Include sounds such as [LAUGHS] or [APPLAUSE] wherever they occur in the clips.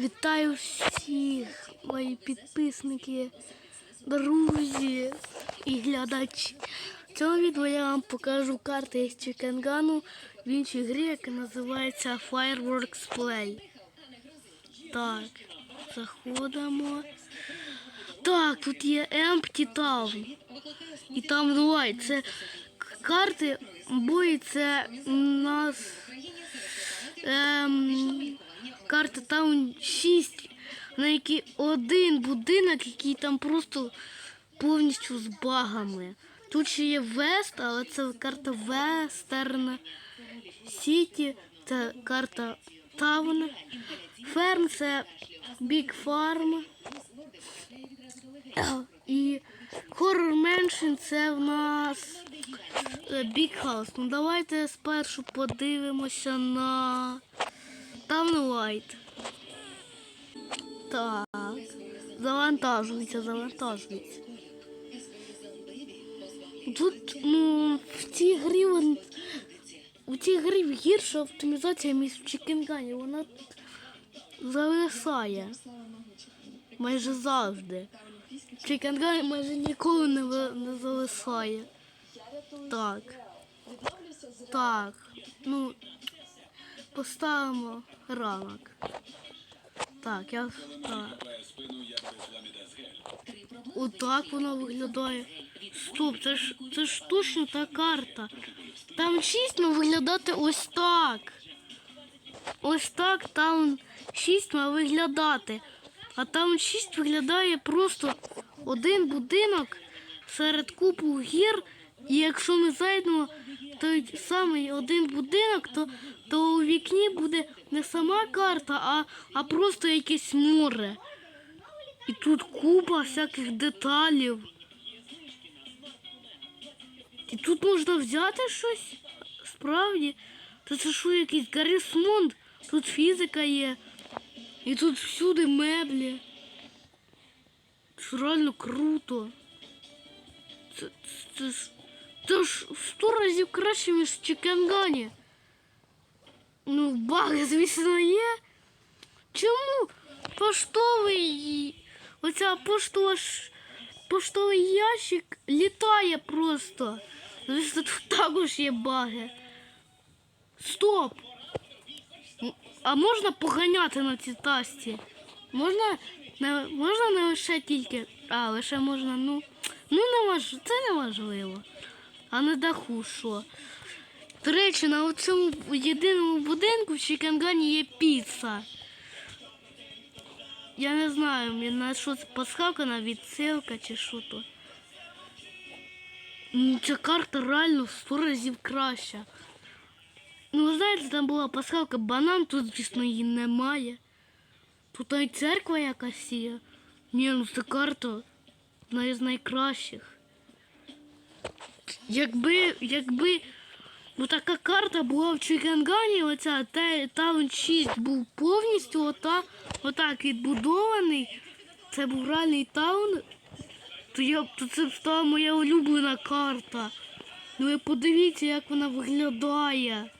Вітаю всіх, мої підписники, друзі і глядачі. В цьому відео я вам покажу карти з Чикенгану в іншій грі, яка називається Fireworks Play. Так, заходимо. Так, тут є Empty Town. І там давай, це карти бої, це нас ем, карта Таун 6, на якій один будинок, який там просто повністю з багами. Тут ще є Вест, але це карта Вестерн Сіті, це карта Таун. Ферм це Біг Фарм. І Horror Mansion це в нас Big House. Ну давайте спершу подивимося на Town Light. Так. Завантажується, завантажується. Тут, ну, в цій грі вон, у цій грі гірша оптимізація ніж в Чікенгані. Вона тут зависає. Майже завжди. Чікенгані майже ніколи не, не зависає. Так. Так. Ну, поставимо ранок. Так, я. Так. Отак вона виглядає. Стоп, це ж це ж точно та карта. Там шість має виглядати ось так. Ось так там 6 має виглядати. А там 6 виглядає просто один будинок серед купу гір. І якщо ми зайдемо в той самий один будинок, то, то у вікні буде не сама карта, а, а просто якесь море. І тут купа всяких деталів. І тут можна взяти щось? Справді? Та це що якийсь Гаррісмонд? Тут фізика є. І тут всюди меблі. Це реально круто. Це, це, це, це ж сто разів краще, ніж в Чикенгані. Ну, баги, звісно, є. Чому поштовий, оця поштова, поштовий ящик літає просто? Звісно, тут також є баги. Стоп! А можна поганяти на цій тасті? Можна не, можна не лише тільки. А, лише можна, ну. Ну не важ, це не важливо. А на даху що? До речі, на цьому єдиному будинку в Чикенгані є піца. Я не знаю, на що це пасхалка, на відсилка чи що то. Ну, Ця карта реально в сто разів краща. Ну, ви знаєте, там була пасхалка банан, тут, звісно, її немає. Тут навіть церква якась є. Ні, ну це карта одна із найкращих. Якби, якби ну, така карта була в Чикенгані, оця та- Таун 6 був повністю ота, отак відбудований. Це був реальний таун, то, я, то це стала моя улюблена карта. Ну ви подивіться, як вона виглядає.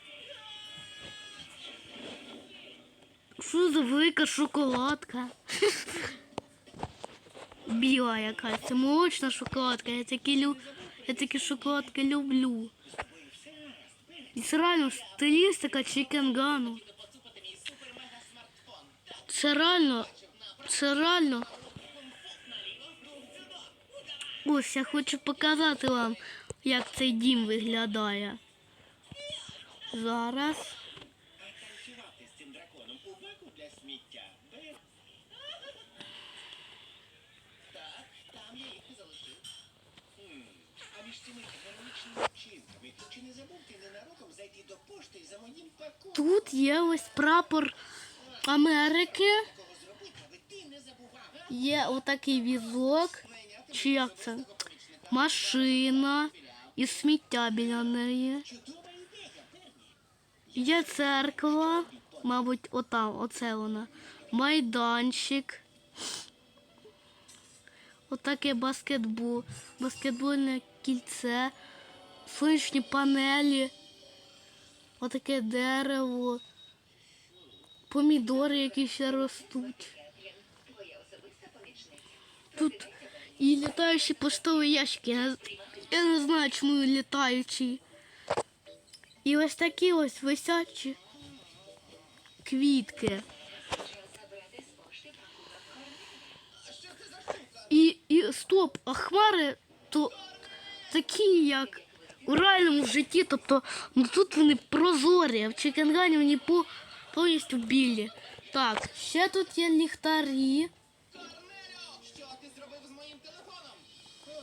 Що за велика шоколадка? Біла якась, це молочна шоколадка. Я такі, я такі шоколадки люблю. Реально стилістика чікенгану. Це реально, це реально. Ось я хочу показати вам, як цей дім виглядає. Зараз. Так, там я їх залишив. А між цими Тут є ось прапор Америки. Є отакий візок. Чи як це? Машина і сміття біля неї. Є церква, мабуть, отам, оце вона. Майданчик. Отаке баскетбол, баскетбольне кільце, сонячні панелі, отаке дерево. помідори, які ще ростуть. Тут і літаючі поштові ящики. Я, я не знаю, чому літаючі. І ось такі ось висячі квітки. І, і стоп, а хмари то такі, як у реальному житті, тобто ну тут вони прозорі, а в Чикенгані вони по, повністю білі. Так, ще тут є ліхтарі.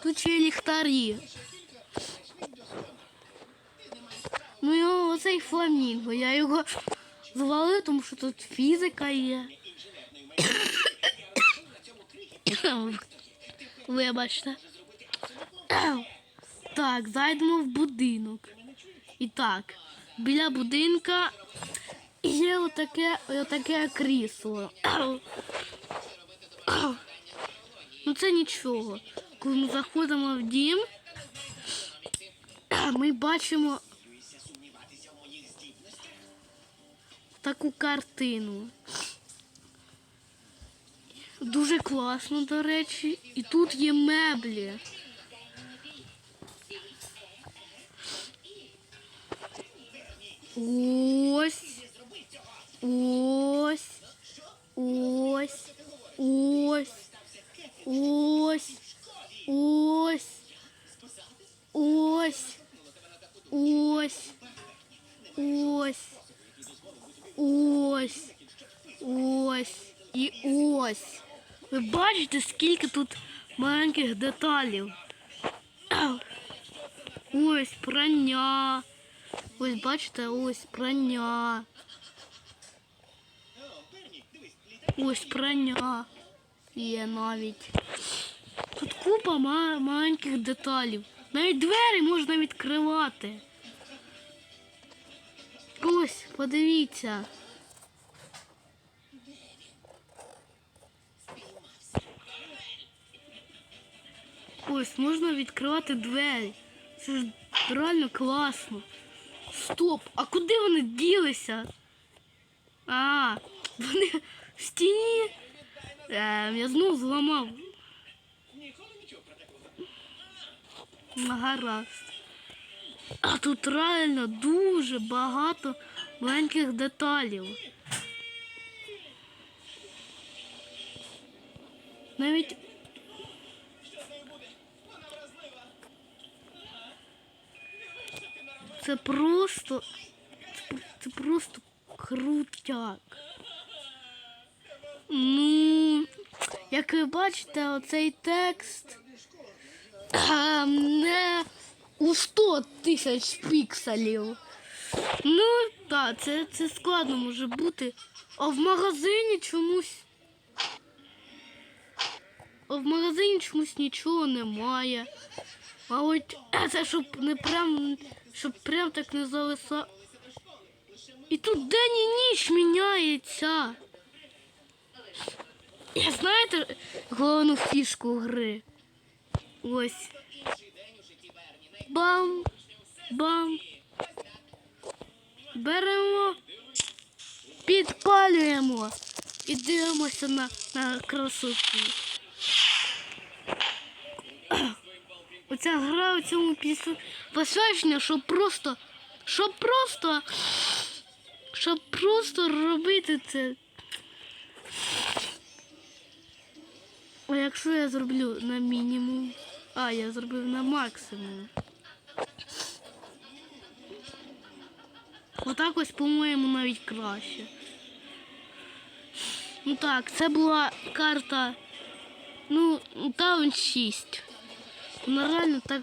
Тут ще є ліхтарі. Ну і оцей фламінго. Я його звалив, тому що тут фізика є. [COUGHS] Вибачте. Так, зайдемо в будинок. І так, біля будинка є отаке, отаке крісло. Ну це нічого. Коли ми заходимо в дім, ми бачимо таку картину. Дуже класно, до речі. І тут є меблі. Ось. Ось. Ось. Ось. Ось. Ось. Ось. Ось. Ось. Ось. Ось. І ось. Ви бачите, скільки тут маленьких деталів. Ось прання. Ось бачите, ось прання. Ось прання. Є навіть. Тут купа ма- маленьких деталів. Навіть двері можна відкривати. Ось, подивіться. Ось, можна відкривати двері. Це ж реально класно. Стоп, а куди вони ділися? А, вони в стіні. Е, я знову зламав. Ну, Гаразд. А тут реально дуже багато маленьких деталів. Навіть Що з нею буде? Вона вразлива. Це просто. Це, просто крутяк. Ну, як ви бачите, оцей текст а, не у 100 тисяч пікселів. Ну, так, це, це складно може бути. А в магазині чомусь. А в магазині чомусь нічого немає. А от це щоб не прям, щоб прям так не зависа. І тут день і ніч міняється. Я знаєте головну фішку гри? Ось. Бам! Бам! Беремо, підпалюємо і дивимося на, на красоту. Оця гра у цьому пісні посвячення, щоб просто, щоб просто, щоб просто робити це. А якщо я зроблю на мінімум, а я зробив на максимум. Отак ось, по-моєму, навіть краще. Ну так, це була карта, ну, таун 6. Вона реально так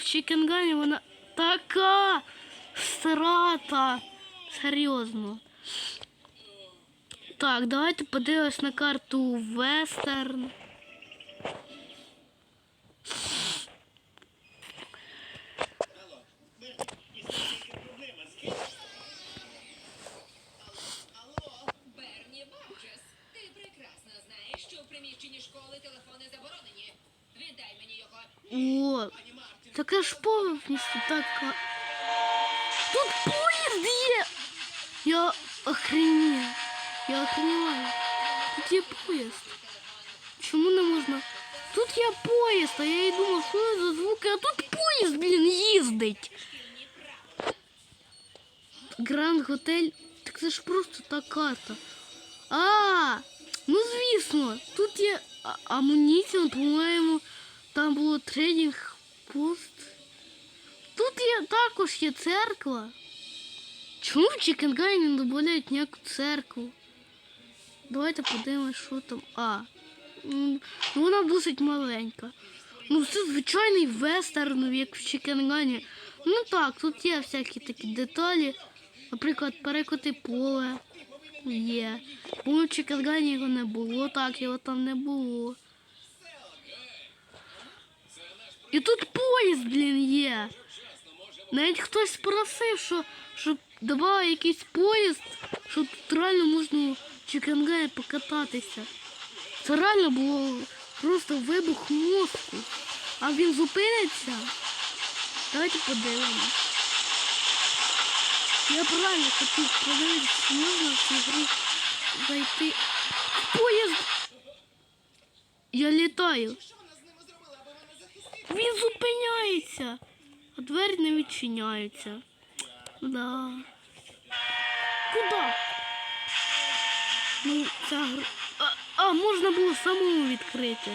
в Чікінгані вона така срата. Серйозно. Так, давайте подивимось на карту Вестерн. О, пані Мартін. таке ж повністю така. Тут поїзд є. Я охренів. Я охреневаю. Тут є поїзд. Чому не можна? Тут є поїзд, а я і думав, що це за звуки, а тут поїзд, блін, їздить. Гранд Готель. Так це ж просто та карта. А, ну звісно, тут є а- амуніція, по-моєму, там було тренінг пост. Тут є також є церква. Чому в Чікенгаї не додають ніяку церкву? Давайте подивимось, що там. А. ну, Вона досить маленька. Ну, це звичайний вестерн, як в Чікенгані. Ну так, тут є всякі такі деталі. Наприклад, перекоти поле є. Бо в Чикагані його не було, так, його там не було. І тут поїзд, блін, є. Навіть хтось просив, що, щоб додали якийсь поїзд, щоб тут реально можна в Чикангаї покататися. Це реально було просто вибух мозку. А він зупиниться. Давайте подивимось. Я правильно хотів подивитися, чи можна в цю гру зайти. Поїзд! Я літаю. Що вона з ними зробила, аби вона захистила? Він зупиняється, а двері не відчиняються. Да. Куди? Ну, ця гра. А, а можна було самому відкрити.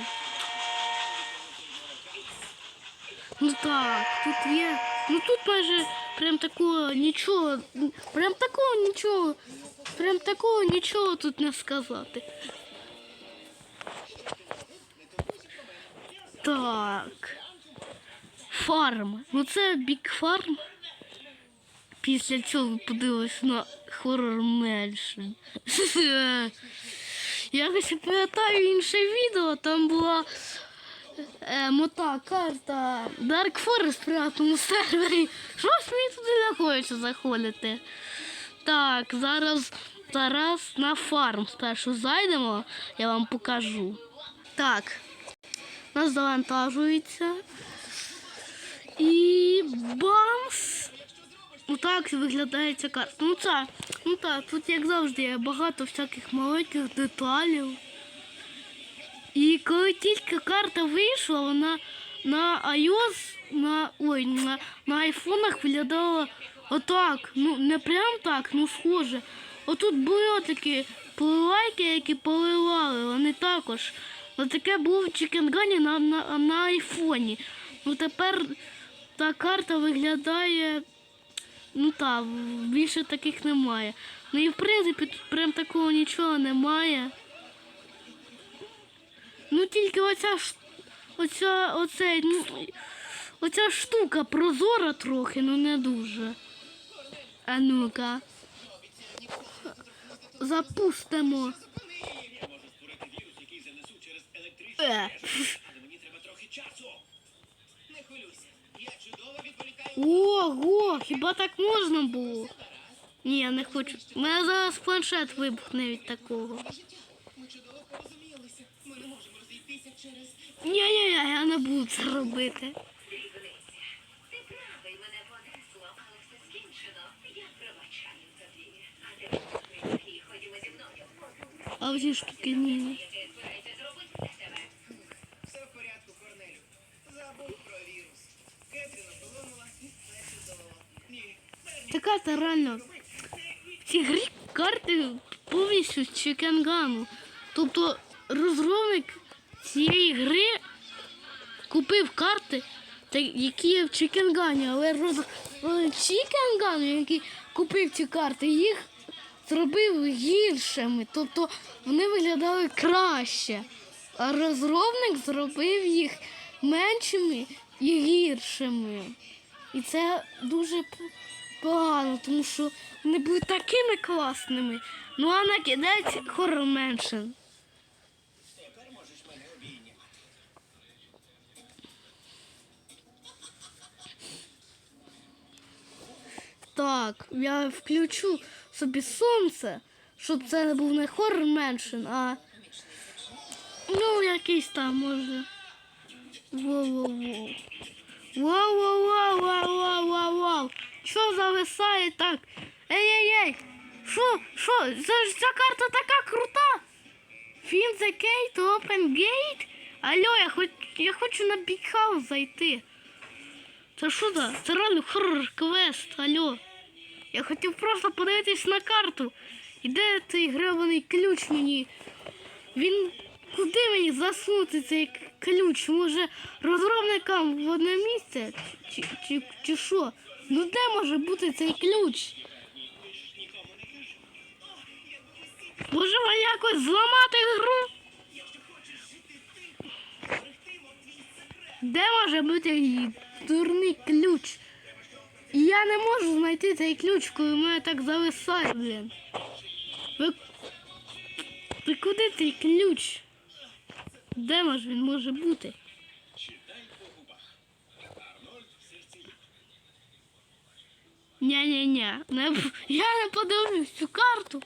Ну так, тут є. Ну тут майже прям такого нічого. Прям такого нічого. Прям такого нічого тут не сказати. Так. Фарм. Ну це бік фарм. Після цього подивилась на хоррор. [LAUGHS] Я якось пам'ятаю інше відео, там була е, мота карта Dark Forest в приватному сервері. Щось мені туди не хочеться заходити. Так, зараз, зараз на фарм спершу зайдемо, я вам покажу. Так, нас завантажується. І бамс! Отак виглядає ця карта. Ну це, ну так, тут як завжди є багато всяких маленьких деталів. І коли тільки карта вийшла, вона на iOS, на, ой, на, на айфонах виглядала отак. Ну, не прям так, ну схоже. Отут були такі поливайки, які поливали, вони також. Ось таке було в Чікенгані на, на, на айфоні. Ну тепер та карта виглядає. Ну так, більше таких немає. Ну і в принципі тут прям такого нічого немає. Ну тільки оця оця, оцей, ну, оця штука прозора трохи, ну не дуже. А ну-ка. Запустимо. Електричність. Е. Але мені треба трохи часу. Не хвилюйся. Ого, хіба так можна було? Ні, я не хочу. У мене зараз планшет вибухне від такого. Розійтися через. Ні-ні-ні, я не буду це робити. Дрібниця. Ти правий мене Ця карта реально. В грі карти повністю з Чикенгану. Тобто розробник цієї гри купив карти, які є в Чикенгані, але розробник Чикенгану, який купив ці карти, їх зробив гіршими. Тобто вони виглядали краще. А розробник зробив їх меншими і гіршими. І це дуже погано, тому що вони були такими класними. Ну а на кінець хоррор меншин. Так, я включу собі сонце, щоб це був не хоррор меншин, а ну якийсь там може. Воу-воу-воу. Воу-воу-воу-воу-воу-воу-воу. Що зависає так? Ей-ей-ей! Що? Що? Ж ця карта така крута. Find the gate, open gate. Алло, я хоч я хочу на House зайти. Це що за? Це реально хоррор квест, алло. Я хотів просто подивитись на карту. І де цей гребаний ключ мені? Він куди мені засунути цей ключ? Може розробникам в одне місце? Чи, чи, чи що? Ну де може бути цей ключ? Можемо якось зламати гру? Де може бути дурний ключ? Я не можу знайти цей ключ, коли мене так зависає, блін. Ви... Ви куди цей ключ? Де може він може бути? Ня-ня-ня. Я не подивлюсь цю карту.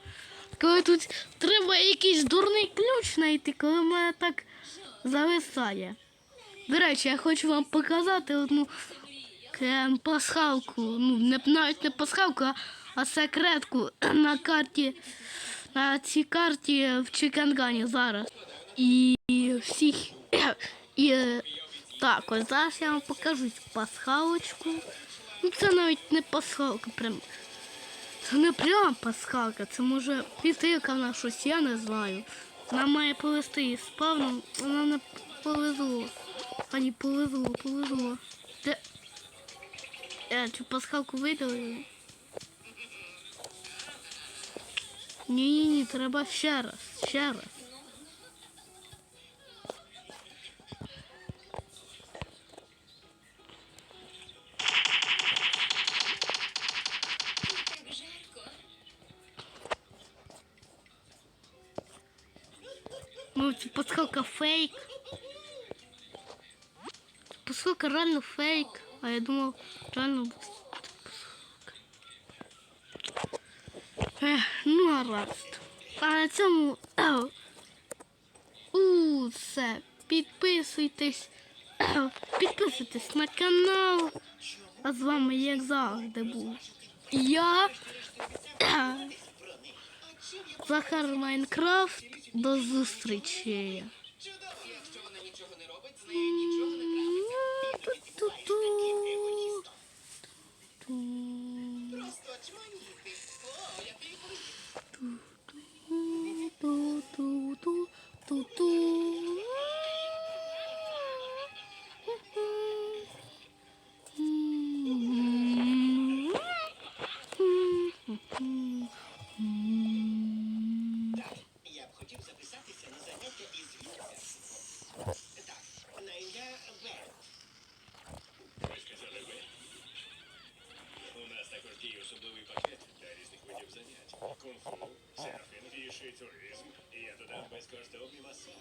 Коли тут треба якийсь дурний ключ знайти, коли мене так зависає. До речі, я хочу вам показати одну пасхалку. Ну, не, навіть не пасхалку, а, а секретку [CLEARS THROAT] на карті. На цій карті в Чикенгані зараз. І всіх. [CLEARS THROAT] І е, так, ось зараз я вам покажу пасхалочку. Ну це навіть не пасхалка, прям. Це не прям пасхалка, це може підтилка на щось, я не знаю. Вона має повезти її спавном, вона не повезло. Ані повезло, повезло. Де? Я цю пасхалку видалила. Ні, ні, ні, треба ще раз, ще раз. Фейк. Пасхалка реально фейк. А я думав, реально. Ех, ну гаразд. А на цьому. ау, У, все. Підписуйтесь. [COUGHS] Підписуйтесь на канал. А з вами, як завжди, був. Я. [COUGHS] Захар Майнкрафт. До зустрічі. Чудово, якщо вона нічого не Mas gostou, me maçã.